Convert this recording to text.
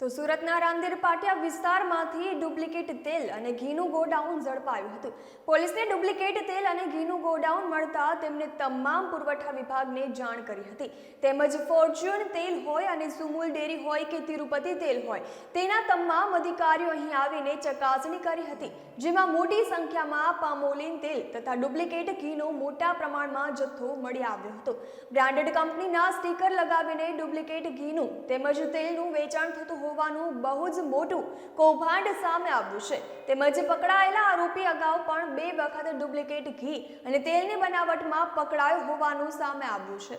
તો સુરતના રાંદેર પાટિયા વિસ્તારમાંથી ડુપ્લિકેટ તેલ અને ઘીનું ગોડાઉન ઝડપાયું હતું. પોલીસને ડુપ્લિકેટ તેલ અને ઘીનું ગોડાઉન મળતા તેમને તમામ પુરવઠા વિભાગને જાણ કરી હતી. તેમજ ફોર્ચ્યુન તેલ હોય અને સુમુલ ડેરી હોય કે તિરુપતિ તેલ હોય, તેના તમામ અધિકારીઓ અહીં આવીને ચકાસણી કરી હતી, જેમાં મોટી સંખ્યામાં પામોલિન તેલ તથા ડુપ્લિકેટ ઘીનો મોટા પ્રમાણમાં જથ્થો મળી આવ્યો હતો. બ્રાન્ડેડ કંપનીના સ્ટીકર લગાવીને ડુપ્લિકેટ ઘીનું તેમજ તેલનું વેચાણ થતું હોવાનું બહુ જ મોટું કૌભાંડ સામે આવ્યું છે. તેમજ પકડાયેલા આરોપી અગાઉ પણ બે વખત ડુપ્લિકેટ ઘી અને તેલની બનાવટમાં પકડાયો હોવાનું સામે આવ્યું છે.